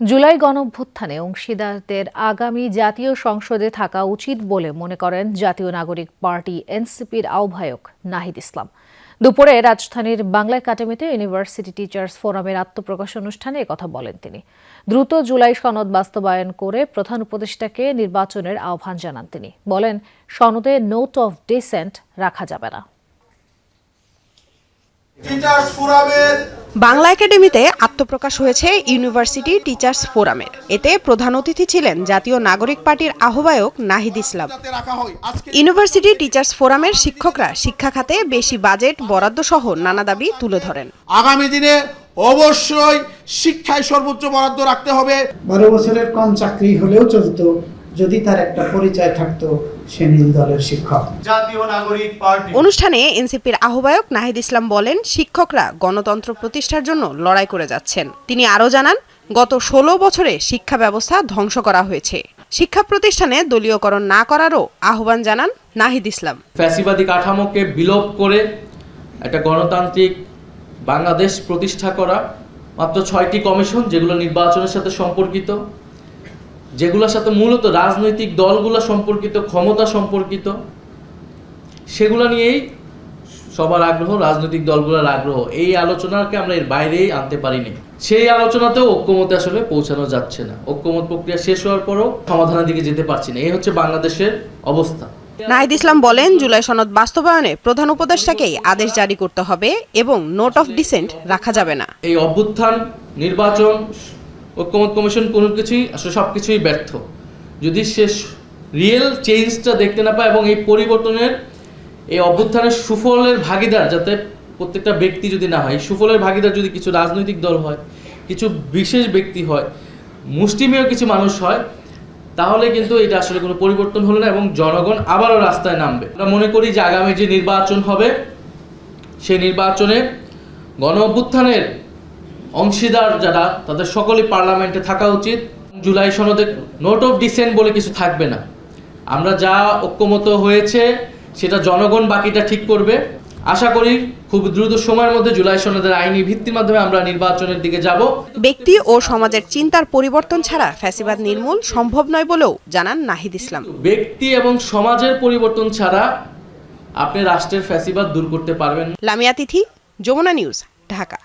জুলাই গণঅভ্যুত্থানে অংশীদারদের আগামী জাতীয় সংসদে থাকা উচিত বলে মনে করেন জাতীয় নাগরিক পার্টি এনসিপির আহ্বায়ক নাহিদ ইসলাম। দুপুরে রাজধানীর বাংলা একাডেমিতে ইউনিভার্সিটি টিচার্স ফোরামের আত্মপ্রকাশ অনুষ্ঠানে কথা বলেন তিনি। দ্রুত জুলাই সনদ বাস্তবায়ন করে প্রধান উপদেষ্টাকে নির্বাচনের আহ্বান জানান তিনি। বলেন, সনদে নোট অফ ডিসেন্ট রাখা যাবে না। টিচার্স ফোরামের বাংলা একাডেমিতে আত্মপ্রকাশ হয়েছে ইউনিভার্সিটি টিচার্স ফোরামের। এতে প্রধান অতিথি ছিলেন জাতীয় নাগরিক পার্টির আহ্বায়ক নাহিদ ইসলাম। ইউনিভার্সিটি টিচার্স ফোরামের শিক্ষকরা শিক্ষা খাতে বেশি বাজেট বরাদ্দ সহ নানা দাবি তুলে ধরেন। আগামী দিনে অবশ্যই শিক্ষায় সর্বোচ্চ বরাদ্দ রাখতে হবে। বারো বছরের কম চাকরি হলেও চলতো। যদি তার একটা পরিচয় থাকতো সে নীল দলের শিক্ষক। জাতীয় নাগরিক পার্টি। অনুষ্ঠানে এনসিপির আহ্বায়ক নাহিদ ইসলাম বলেন শিক্ষকরা গণতন্ত্র প্রতিষ্ঠার জন্য লড়াই করে যাচ্ছেন। তিনি আরও জানান গত ষোলো বছরে শিক্ষা ব্যবস্থা ধ্বংস করা হয়েছে। শিক্ষা প্রতিষ্ঠানে দলীয়করণ না করারও আহ্বান জানান নাহিদ ইসলাম। ফ্যাসিবাদী কাঠামোকে বিলোপ করে একটা গণতান্ত্রিক বাংলাদেশ প্রতিষ্ঠা করা মাত্র ছয়টি কমিশন যেগুলো নির্বাচনের সাথে সম্পর্কিত। যেগুলোর সাথে মূলত রাজনৈতিক দলগুলো সম্পর্কিত ক্ষমতা সম্পর্কিত সেগুলো নিয়েই সবার আগ্রহ রাজনৈতিক দলগুলোর আগ্রহ। এই আলোচনাকে আমরা এর বাইরেই আনতে পারিনি। সেই আলোচনাতেও ঐক্যমতে আসলে পৌঁছানো যাচ্ছে না। ঐক্যমত প্রক্রিয়া শেষ হওয়ার পরও সমাধানের দিকে যেতে পারছি না। এই হচ্ছে বাংলাদেশের অবস্থা। নাহিদ ইসলাম বলেন জুলাই সনদ বাস্তবায়নে প্রধান উপদেষ্টাকেই আদেশ জারি করতে হবে এবং নোট অফ ডিসেন্ট রাখা যাবে না। এই অভ্যুত্থান নির্বাচন ঐক্যমত কমিশন কোনো কিছুই, আসলে সব কিছুই ব্যর্থ। যদি সে রিয়েল চেঞ্জটা দেখতে না পায় এবং এই পরিবর্তনের, এই অভ্যুত্থানের সুফলের ভাগিদার যাতে প্রত্যেকটা ব্যক্তি যদি না হয় সুফলের ভাগিদার যদি কিছু রাজনৈতিক দল হয়, কিছু বিশেষ ব্যক্তি হয়, মুষ্টিমেয় কিছু মানুষ হয়, তাহলে কিন্তু এটা আসলে কোনো পরিবর্তন হলো না এবং জনগণ আবারও রাস্তায় নামবে। আমরা মনে করি যে আগামী যে নির্বাচন হবে, সেই নির্বাচনে গণ অভ্যুত্থানের অংশীদার যারা তাদের সকলেই পার্লামেন্টে থাকা উচিত। জুলাই সনদে নোট অফ ডিসেন্ট বলে কিছু থাকবে না। আমরা যা ঐক্যমত হয়েছে সেটা জনগণ বাকিটা ঠিক করবে। আশা করি খুব দ্রুত সময়ের মধ্যে জুলাই সনদের আইনি ভিত্তির মাধ্যমে আমরা নির্বাচনের দিকে যাব। ব্যক্তি ও সমাজের চিন্তার পরিবর্তন ছাড়া ফ্যাসিবাদ নির্মূল সম্ভব নয় বলেও জানান নাহিদ ইসলাম। ব্যক্তি এবং সমাজের পরিবর্তন ছাড়া আপনি রাষ্ট্রের ফ্যাসিবাদ দূর করতে পারবেন। লামিয়া তিথি যমুনা নিউজ ঢাকা।